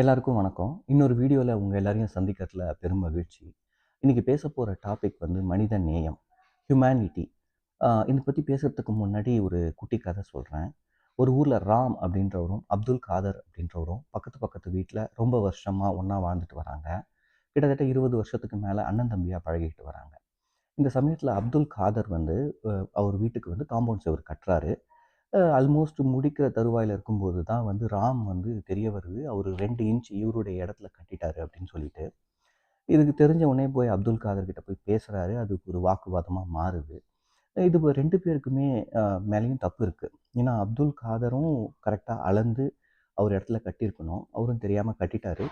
எல்லாருக்கும் வணக்கம். இன்னொரு வீடியோவில் உங்கள் எல்லாரையும் சந்திக்கிறதுல பெரும் மகிழ்ச்சி. இன்றைக்கி பேச போகிற டாபிக் வந்து மனித நேயம் ஹியூமனிட்டி இதை பற்றி பேசுகிறதுக்கு முன்னாடி ஒரு குட்டி கதை சொல்கிறேன் ஒரு ஊரில் ராம் அப்படின்றவரும் அப்துல் காதர் அப்படின்றவரும் பக்கத்து பக்கத்து வீட்டில் ரொம்ப வருஷமாக ஒன்றா வாழ்ந்துட்டு வராங்க. கிட்டத்தட்ட இருபது வருஷத்துக்கு மேலே அண்ணன் தம்பியாக பழகிட்டு வராங்க. இந்த சமயத்தில் அப்துல் காதர் வந்து அவர் வீட்டுக்கு வந்து காம்பவுண்ட் சுவர் கட்டுறாரு. ஆல்மோஸ்ட் முடிக்கிற தருவாயில் இருக்கும்போது தான் வந்து ராம் வந்து தெரிய வருது. அவர் ரெண்டு இன்ச் இவருடைய இடத்துல கட்டிட்டாரு அப்படின்னு சொல்லிட்டு. இதுக்கு தெரிஞ்ச உடனே போய் அப்துல் காதர் கிட்ட போய் பேசுகிறாரு அதுக்கு ஒரு வாக்குவாதமாக மாறுது. இது இப்போ ரெண்டு பேருக்குமே மேலேயும் தப்பு இருக்குது ஏன்னா அப்துல் காதரும் கரெக்டாக அளந்து அவர் இடத்துல கட்டியிருக்கணும். அவரும் தெரியாமல் கட்டிட்டாரு.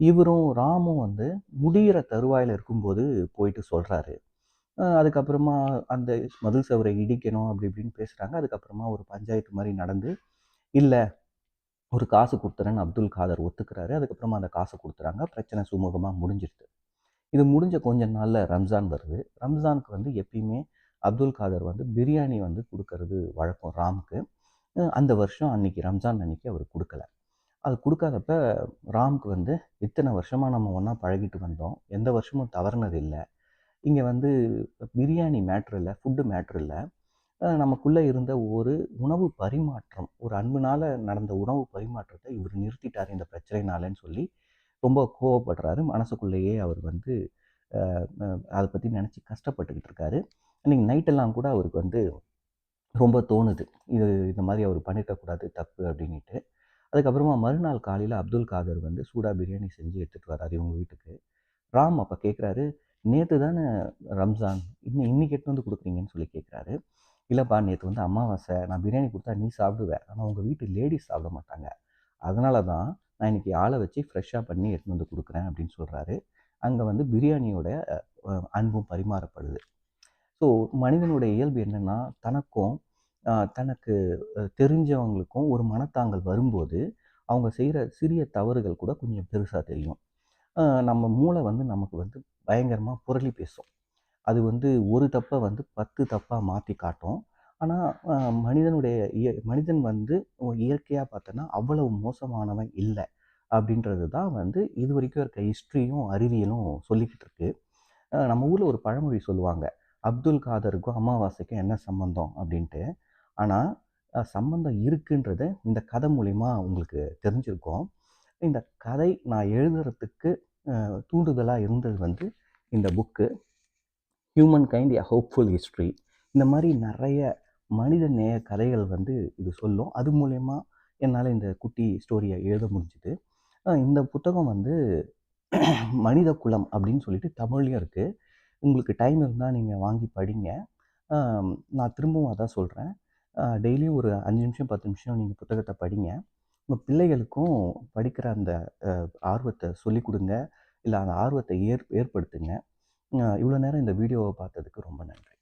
இவரும் ராமும் வந்து முடிகிற தருவாயில் இருக்கும்போது போயிட்டு சொல்கிறாரு அதுக்கப்புறமா அந்த மதில் சவரை இடிக்கணும் அப்படி இப்படின்னு பேசுகிறாங்க அதுக்கப்புறமா ஒரு பஞ்சாயத்து மாதிரி நடந்து இல்லை ஒரு காசு கொடுத்துறேன்னு அப்துல் காதர் ஒத்துக்கிறாரு. அதுக்கப்புறமா அந்த காசை கொடுத்துறாங்க. பிரச்சனை சுமூகமாக முடிஞ்சிருது. இது முடிஞ்ச கொஞ்ச நாளில் ரம்ஜான் வருது. ரம்ஜானுக்கு வந்து எப்பயுமே அப்துல் காதர் வந்து பிரியாணி வந்து கொடுக்கறது வழக்கம் ராமுக்கு. அந்த வருஷம் அன்னைக்கு ரம்ஜான் அன்னைக்கு அவர் கொடுக்கல. அது கொடுக்காதப்ப ராம்க்கு வந்து இத்தனை வருஷமாக நம்ம ஒன்றா பழகிட்டு வந்தோம். எந்த வருஷமும் தவறுனது இல்லை. இங்கே வந்து பிரியாணி மேட்ரு இல்லை ஃபுட்டு மேட்ரு இல்லை. நமக்குள்ளே இருந்த ஒரு உணவு பரிமாற்றம் ஒரு அன்புனால் நடந்த உணவு பரிமாற்றத்தை இவர் நிறுத்திட்டார் இந்த பிரச்சனைனாலன்னு சொல்லி ரொம்ப கோவப்படுறாரு. மனசுக்குள்ளேயே அவர் வந்து அதை பற்றி நினச்சி கஷ்டப்பட்டுக்கிட்டு இருக்காரு. அன்றைக்கி நைட்டெல்லாம் கூட அவருக்கு வந்து ரொம்ப தோணுது. இது இந்த மாதிரி அவர் பண்ணியிருக்கக்கூடாது தப்பு அப்படின்ட்டு அதுக்கப்புறமா மறுநாள் காலையில் அப்துல் காதர் வந்து சூடா பிரியாணி செஞ்சு எடுத்துகிட்டு வராரு இவங்க வீட்டுக்கு. ராம் அப்போ கேட்குறாரு நேற்று தானே ரம்ஜான் இன்னும் இன்னைக்கு எட்டு வந்து கொடுக்குறீங்கன்னு சொல்லி கேட்குறாரு இல்லைப்பா நேற்று வந்து அமாவாசை நான் பிரியாணி கொடுத்தா நீ சாப்பிடுவேன் ஆனால் உங்கள் வீட்டு லேடிஸ் சாப்பிட மாட்டாங்க. அதனால தான் நான் இன்னைக்கு ஆளை வச்சு ஃப்ரெஷ்ஷாக பண்ணி எடுத்துன்னு வந்து கொடுக்குறேன் அப்படின்னு சொல்கிறாரு அங்கே வந்து பிரியாணியோட அன்பும் பரிமாறப்படுது. ஸோ மனிதனுடைய இயல்பு என்னென்னா தனக்கும் தனக்கு தெரிஞ்சவங்களுக்கும் ஒரு மனத்தாங்கல் வரும்போது அவங்க செய்கிற சிறிய தவறுகள் கூட கொஞ்சம் பெருசாக தெரியும். நம்ம மூளை வந்து நமக்கு வந்து பயங்கரமாக புரளி பேசும். அது வந்து ஒரு தப்பை வந்து பத்து தப்பாக மாற்றி காட்டும். ஆனால் மனிதனுடைய இய மனிதன் வந்து இயற்கையாக பார்த்தோன்னா அவ்வளவு மோசமானவன் இல்லை அப்படின்றது தான் வந்து இது வரைக்கும் இருக்க ஹிஸ்ட்ரியும் அறிவியலும் சொல்லிக்கிட்டு இருக்கு. நம்ம ஊரில் ஒரு பழமொழி சொல்லுவாங்க. அப்துல் காதருக்கும் அமாவாசைக்கும் என்ன சம்பந்தம் அப்படின்ட்டு. ஆனால் சம்பந்தம் இருக்குன்றது இந்த கதை மூலிமா உங்களுக்கு தெரிஞ்சிருக்கும். இந்த கதை நான் எழுதுறதுக்கு தூண்டுதலாக இருந்தது வந்து இந்த book humankind a hopeful history இந்த மாதிரி நிறைய மனித நேய கதைகள் வந்து இது சொல்லும். அது மூலயமா என்னால் இந்த குட்டி ஸ்டோரியை எழுத முடிஞ்சுது. இந்த புத்தகம் வந்து மனித குலம் அப்படின்னு சொல்லிட்டு தமிழ்லையும் இருக்குது உங்களுக்கு டைம் இருந்தால் நீங்கள் வாங்கி படிங்க. நான் திரும்பவும் அதான் சொல்கிறேன் டெய்லியும் ஒரு அஞ்சு நிமிஷம் பத்து நிமிஷம் நீங்கள் புத்தகத்தை படிங்க. உங்கள் பிள்ளைகளுக்கும் படிக்கிற அந்த ஆர்வத்தை சொல்லிக் கொடுங்க. இல்லை அந்த ஆர்வத்தை ஏற் ஏற்படுத்துங்க. இவ்வளோ நேரம் இந்த வீடியோவை பார்த்ததுக்கு ரொம்ப நன்றி.